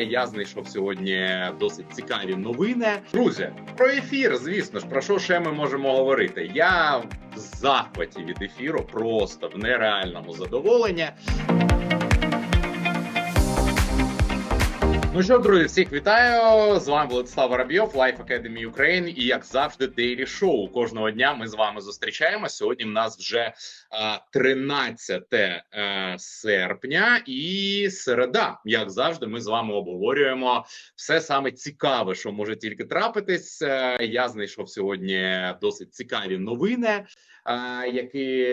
Я знайшов сьогодні досить цікаві новини. Друзі, про ефір, звісно ж, про що ще ми можемо говорити? Я в захваті від ефіру, просто в нереальному задоволенні. Ну що, друзі, всіх вітаю! З вами Владислав Воробйов, Life Academy Ukraine і як завжди, Daily Show. Кожного дня ми з вами зустрічаємо. Сьогодні в нас вже а, 13 е, серпня і середа. Як завжди, ми з вами обговорюємо все саме цікаве, що може тільки трапитись. Е, Я знайшов сьогодні досить цікаві новини, е, які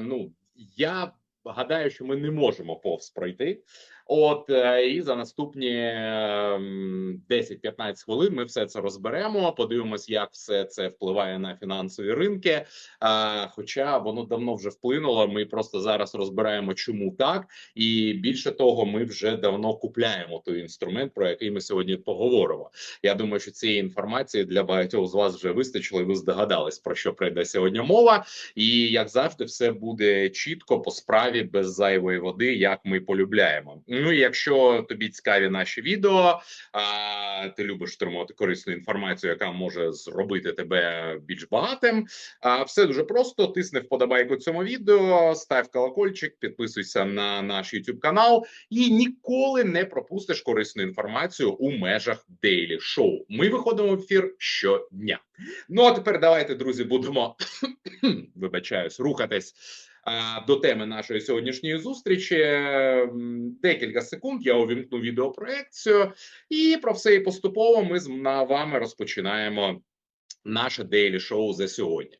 ну я гадаю, що ми не можемо повз пройти. От е, і за наступні ем, 10-15 хвилин ми все це розберемо. Подивимось, як все це впливає на фінансові ринки. Хоча воно давно вже вплинуло. Ми просто зараз розбираємо, чому так, і більше того, ми вже давно купляємо той інструмент, про який ми сьогодні поговоримо. Я думаю, що цієї інформації для багатьох з вас вже вистачило. і Ви здогадались про що прийде сьогодні мова. І як завжди, все буде чітко по справі без зайвої води, як ми полюбляємо. Ну і якщо тобі цікаві наші відео, а ти любиш отримувати корисну інформацію, яка може зробити тебе більш багатим. А все дуже просто: тисни вподобайку цьому відео, став колокольчик, підписуйся на наш YouTube канал і ніколи не пропустиш корисну інформацію у межах Daily Show. Ми виходимо в ефір щодня. Ну а тепер давайте, друзі, будемо вибачаюсь, рухатись до теми нашої сьогоднішньої зустрічі. Декілька секунд я увімкну відеопроекцію, і про все і поступово ми з вами розпочинаємо наше дейлі шоу за сьогодні.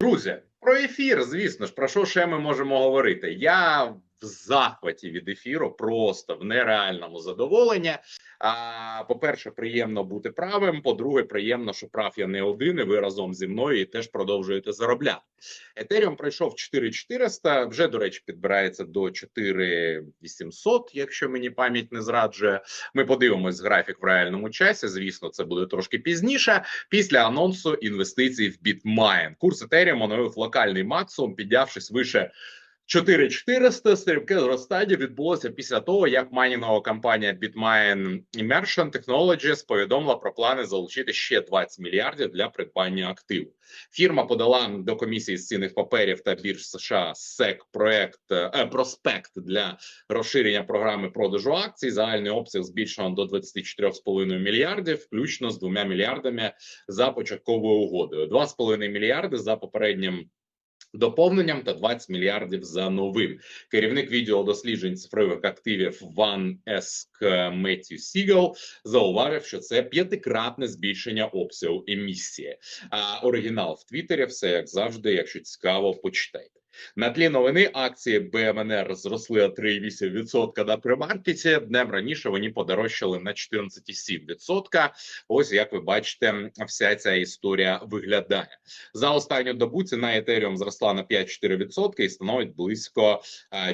Друзі, про ефір, звісно ж, про що ще ми можемо говорити? Я в захваті від ефіру, просто в нереальному задоволенні. А по-перше, приємно бути правим. По-друге, приємно, що прав я не один, і ви разом зі мною і теж продовжуєте заробляти. Етеріум пройшов 4400, Вже до речі, підбирається до 4800, якщо мені пам'ять не зраджує. Ми подивимось графік в реальному часі. Звісно, це буде трошки пізніше. Після анонсу інвестицій в BitMine. Курс Ethereum оновив локальний максимум, піднявшись вище 4400 стрибке зростання відбулося після того, як майнінгова компанія Bitmain Immersion Technologies повідомила про плани залучити ще 20 мільярдів для придбання активу. Фірма подала до комісії з цінних паперів та бірж США SEC проект е, проспект для розширення програми продажу акцій. Загальний обсяг збільшено до 24,5 мільярдів, включно з 2 мільярдами за початковою угодою. 2,5 мільярди за попереднім доповненням та 20 мільярдів за новим. Керівник відділу досліджень цифрових активів Ван Еск Меттю Сігал зауважив, що це п'ятикратне збільшення обсягу емісії. А оригінал в Твіттері все як завжди. Якщо цікаво, почитайте. На тлі новини акції БМНР зросли 3,8% на примаркеті. Днем раніше вони подорожчали на 14,7%. Ось як ви бачите, вся ця історія виглядає за останню добу. Ціна Ethereum зросла на 5,4% і становить близько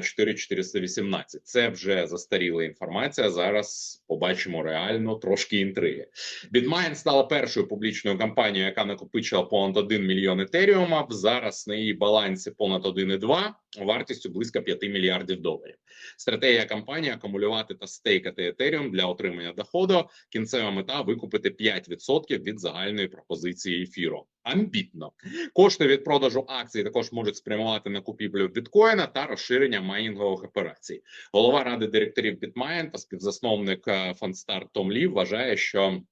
4,418. Це вже застаріла інформація. Зараз побачимо реально трошки інтриги. Bitmain стала першою публічною компанією, яка накопичила понад 1 мільйон етеріума. Зараз на її балансі понад 1,2 вартістю близько 5 мільярдів доларів. Стратегія компанії акумулювати та стейкати етеріум для отримання доходу. Кінцева мета викупити 5% від загальної пропозиції ефіру. Амбітно кошти від продажу акцій також можуть спрямувати на купівлю біткоїна та розширення майнінгових операцій. Голова ради директорів Bitmain та співзасновник Фондстар Том Лі вважає, що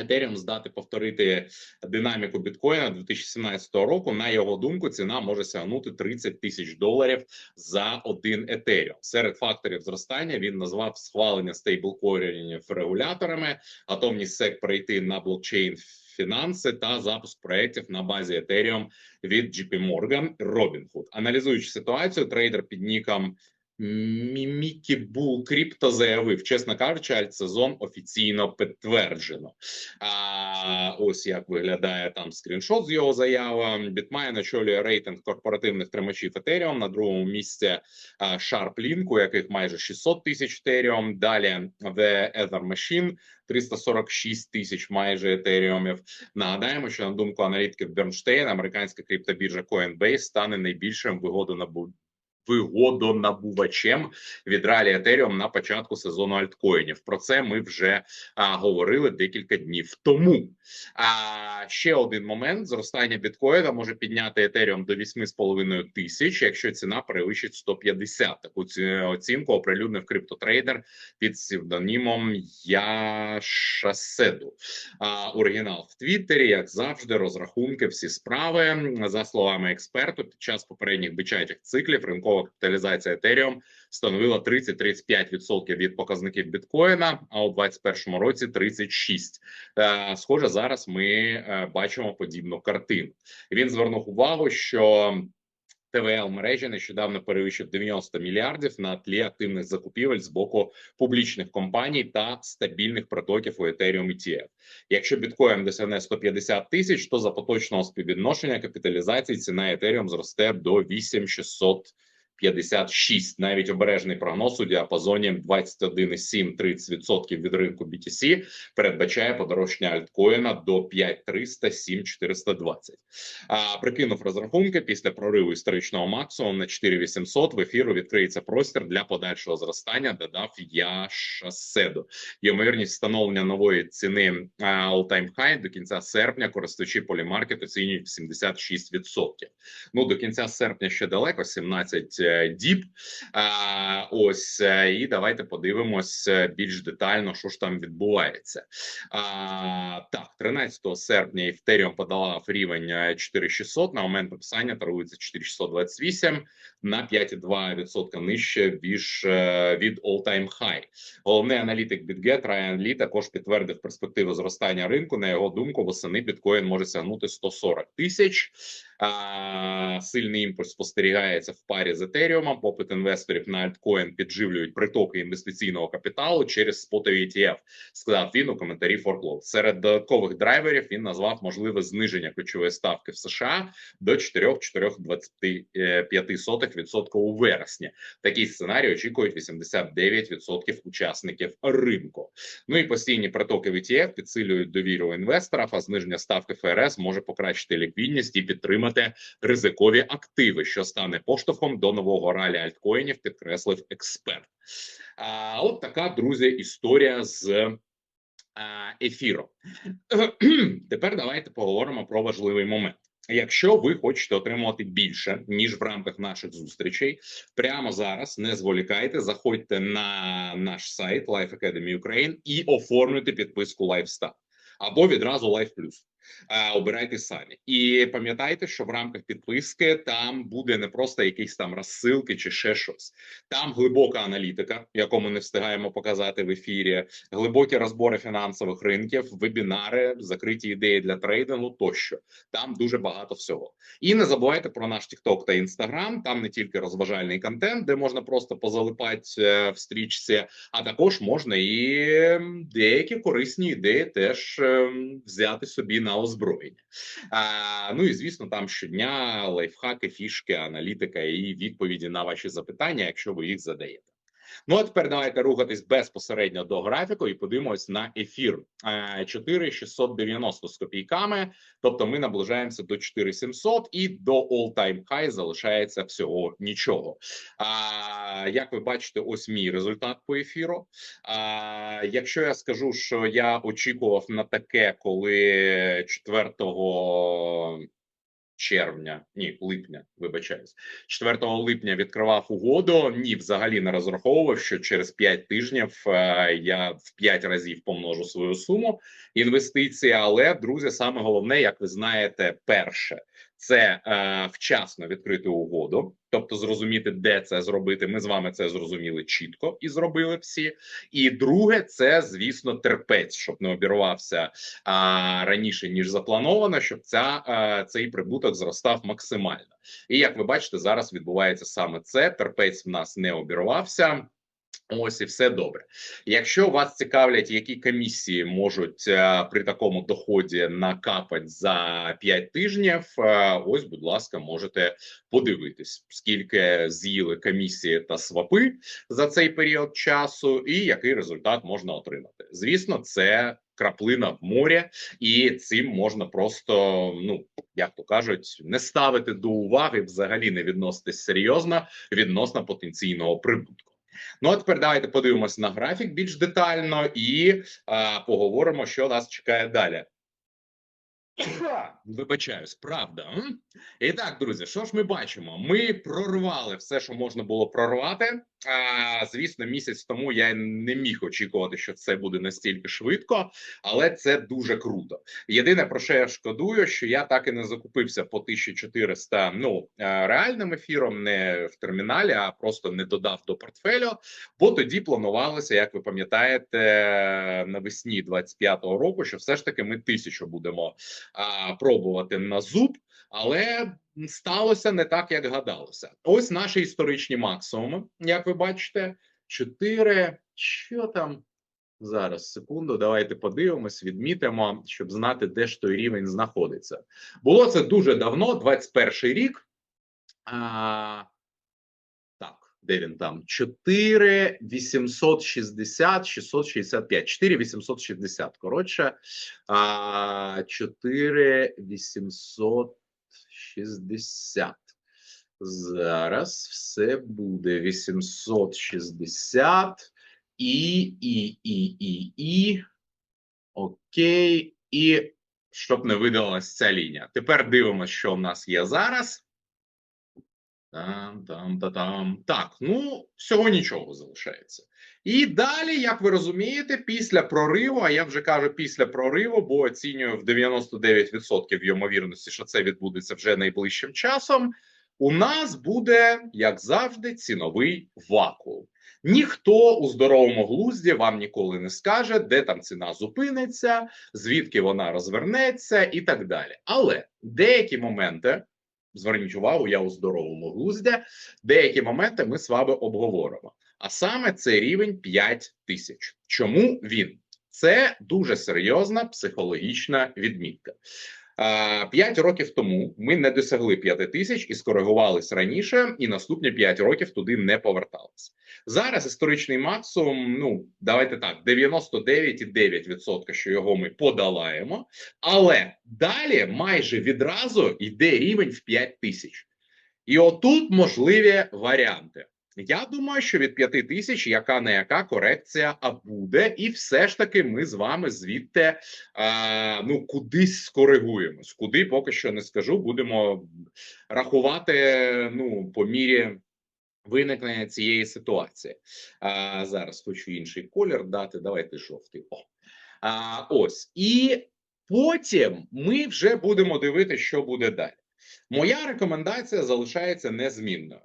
Ethereum здати повторити динаміку біткоїна 2017 року. На його думку, ціна може сягнути 30 тисяч доларів за один Ethereum. Серед факторів зростання він назвав схвалення стейблкоїнів регуляторами, готовність SEC перейти на блокчейн. Фінанси та запуск проєктів на базі Ethereum від JP Morgan Robinhood. Аналізуючи ситуацію, трейдер під ніком Мімікі Бул Кріпто заявив, чесно кажучи, альтсезон офіційно підтверджено. А ось як виглядає там скріншот з його заяви. Bitmain очолює рейтинг корпоративних тримачів Ethereum, на другому місці Sharplink, у яких майже 600 тисяч Ethereum. Далі The Ether Machine 346 тисяч майже етеріумів. Нагадаємо, що на думку аналітиків Бернштейн, американська криптобіржа Coinbase стане найбільшим вигоду на вигодонабувачем від ралі Етеріум на початку сезону альткоїнів. Про це ми вже а, говорили декілька днів тому. А ще один момент: зростання біткоїна може підняти Етеріум до 8,5 тисяч, якщо ціна перевищить 150. Таку оцінку оприлюднив криптотрейдер під псевдонімом Яшаседу. А оригінал в Твіттері, як завжди, розрахунки всі справи за словами експерту. Під час попередніх бичачих циклів ринкова капіталізація Етеріум становила 30-35% від показників біткоїна, а у 2021 році 36%. Е, схоже, зараз ми е, бачимо подібну картину. Він звернув увагу, що ТВЛ мережі нещодавно перевищив 90 мільярдів на тлі активних закупівель з боку публічних компаній та стабільних протоків у Ethereum ETF. Якщо біткоін досягне 150 тисяч, то за поточного співвідношення капіталізації ціна Ethereum зросте до 8600 56. Навіть обережний прогноз у діапазоні 21,7-30% від ринку BTC передбачає подорожчання альткоїна до 5300-7420. А прикинув розрахунки після прориву історичного максимуму на 4800 в ефіру відкриється простір для подальшого зростання. Додав я шаседу. Ймовірність встановлення нової ціни all-time high до кінця серпня. Користувачі полімаркет оцінюють 76%. Ну до кінця серпня ще далеко 17 діб. Ось е, і давайте подивимось е, більш детально, що ж там відбувається. Так, 13 серпня Ethereum подала рівень 4600, на момент написання торгується 4628 на 5,2% нижче е, від all-time high. Головний аналітик BitGet Райан Лі також підтвердив перспективу зростання ринку. На його думку, восени біткоін може сягнути 140 тисяч. А, Сильний імпульс спостерігається в парі з Етеріумом. Попит інвесторів на альткоін підживлюють притоки інвестиційного капіталу через спотові ETF, Сказав він у коментарі Форклоу. Серед додаткових драйверів він назвав можливе зниження ключової ставки в США до 4,425% у вересні. Такий сценарій очікують 89% учасників ринку. Ну і постійні притоки в ETF підсилюють довіру інвесторів, а зниження ставки ФРС може покращити ліквідність і підтримати отримати ризикові активи, що стане поштовхом до нового ралі альткоїнів, підкреслив експерт. А от така друзі історія з. Ефіром тепер давайте поговоримо про важливий момент. Якщо ви хочете отримувати більше ніж в рамках наших зустрічей, прямо зараз не зволікайте, заходьте на наш сайт Life Academy Ukraine і оформлюйте підписку LifeStat або відразу Life Plus. Е, обирайте самі і пам'ятайте, що в рамках підписки там буде не просто якісь там розсилки чи ще щось. Там глибока аналітика, яку ми не встигаємо показати в ефірі, глибокі розбори фінансових ринків, вебінари, закриті ідеї для трейдингу тощо. Там дуже багато всього. І не забувайте про наш TikTok та Instagram. Там не тільки розважальний контент, де можна просто позалипати е, в стрічці, а також можна і деякі корисні ідеї теж ем, взяти собі на озброєння. А, Ну і звісно, там щодня лайфхаки, фішки, аналітика і відповіді на ваші запитання, якщо ви їх задаєте. Ну а тепер давайте рухатись безпосередньо до графіку і подивимось на ефір 4690 з копійками. Тобто ми наближаємося до 4700 і до all-time high залишається всього нічого. А як ви бачите, ось мій результат по ефіру. А якщо я скажу, що я очікував на таке, коли 4 червня, ні, липня, вибачаюсь, 4 липня відкривав угоду. Ні, взагалі не розраховував, що через 5 тижнів е, я в 5 разів помножу свою суму інвестиції. Але друзі, саме головне, як ви знаєте, перше це е, вчасно відкрити угоду, тобто зрозуміти, де це зробити. Ми з вами це зрозуміли чітко і зробили всі. І друге, це звісно терпець, щоб не обірвався а, раніше ніж заплановано, щоб ця а, цей прибуток зростав максимально. І як ви бачите, зараз відбувається саме це. Терпець в нас не обірвався. Ось і все добре. Якщо вас цікавлять, які комісії можуть е, при такому доході накапати за 5 тижнів, е, ось, будь ласка, можете подивитись, скільки з'їли комісії та свапи за цей період часу, і який результат можна отримати. Звісно, це краплина в морі, і цим можна просто, ну як то кажуть, не ставити до уваги, взагалі не відноситись серйозно відносно потенційного прибутку. Ну а тепер давайте подивимося на графік більш детально і а, поговоримо, що нас чекає далі. Вибачаюсь, правда. І так, друзі, що ж ми бачимо? Ми прорвали все, що можна було прорвати. А, звісно, місяць тому я не міг очікувати, що це буде настільки швидко, але це дуже круто. Єдине про що я шкодую, що я так і не закупився по 1400, ну е, реальним ефіром, не в терміналі, а просто не додав до портфелю. Бо тоді планувалося, як ви пам'ятаєте, навесні 25-го року, що все ж таки ми тисячу будемо а, пробувати на зуб, але сталося не так, як гадалося. Ось наші історичні максимуми, як ви бачите, 4, що там зараз секунду. Давайте подивимось, відмітимо, щоб знати, де ж той рівень знаходиться. Було це дуже давно, 21 рік. А, де він там? 4 860, 665, 4 860, коротше. А, 4 860. Зараз все буде 860 і, і, і, і, і. Окей. І щоб не видалась ця лінія. Тепер дивимося, що в нас є зараз. Там, там, та там. Так, ну всього нічого залишається. І далі, як ви розумієте, після прориву, а я вже кажу після прориву, бо оцінюю в 99% ймовірності, що це відбудеться вже найближчим часом. У нас буде, як завжди, ціновий вакуум. Ніхто у здоровому глузді вам ніколи не скаже, де там ціна зупиниться, звідки вона розвернеться, і так далі. Але деякі моменти, зверніть увагу, я у здоровому глузді, деякі моменти ми з вами обговоримо. А саме це рівень 5 тисяч. Чому він? Це дуже серйозна психологічна відмітка. П'ять років тому ми не досягли 5 тисяч і скоригувались раніше, і наступні 5 років туди не повертались. Зараз історичний максимум. Ну давайте так: 99,9%, що його ми подолаємо, але далі майже відразу йде рівень в 5 тисяч. І отут можливі варіанти. Я думаю, що від 5 тисяч яка не яка корекція а буде, і все ж таки ми з вами звідти а, ну кудись скоригуємось. Куди поки що не скажу. Будемо рахувати ну по мірі виникнення цієї ситуації. А, Зараз хочу інший колір дати. Давайте жовтий. О. А, Ось і потім ми вже будемо дивитися, що буде далі. Моя рекомендація залишається незмінною.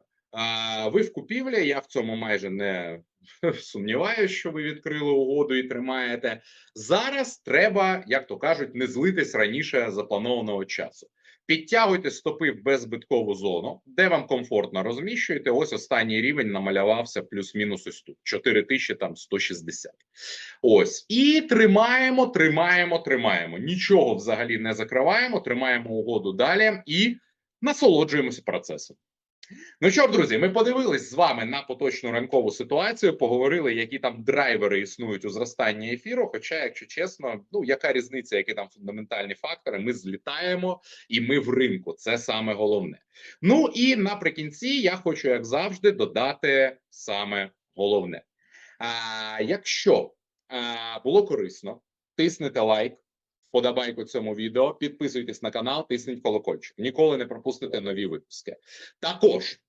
Ви в купівлі, я в цьому майже не сумніваюся, що ви відкрили угоду і тримаєте. Зараз треба, як то кажуть, не злитись раніше запланованого часу. Підтягуйте стопи в беззбиткову зону, де вам комфортно розміщуєте. Ось останній рівень намалювався плюс-мінус ось тут 4160. Ось і тримаємо, тримаємо, тримаємо. Нічого взагалі не закриваємо, тримаємо угоду далі і насолоджуємося процесом. Ну що, ж, друзі, ми подивились з вами на поточну ранкову ситуацію, поговорили, які там драйвери існують у зростанні ефіру. Хоча, якщо чесно, ну яка різниця, які там фундаментальні фактори, ми злітаємо і ми в ринку. Це саме головне. Ну і наприкінці я хочу, як завжди, додати саме головне. А, Якщо а, було корисно, тиснете лайк. Подобайку цьому відео, підписуйтесь на канал, тисніть колокольчик. Ніколи не пропустите нові випуски. Також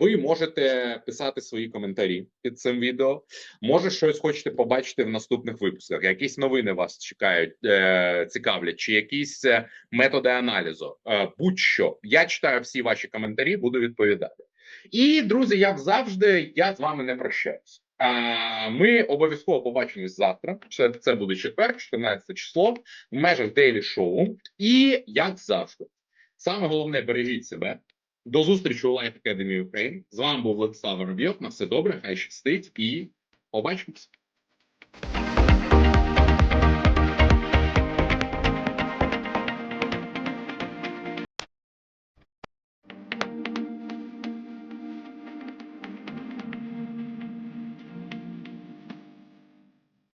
ви можете писати свої коментарі під цим відео. Може, щось хочете побачити в наступних випусках. Якісь новини вас чекають, е, цікавлять, чи якісь е, методи аналізу. Е, Будь-що я читаю всі ваші коментарі, буду відповідати. І друзі, як завжди, я з вами не прощаюсь. Ми обов'язково побачимось завтра. Це буде четвер, 14 число, в межах Daily Show. І як завжди, саме головне бережіть себе. До зустрічі у Life Academy Ukraine. З вами був Владислав Воробйов. На все добре, хай щастить і побачимось.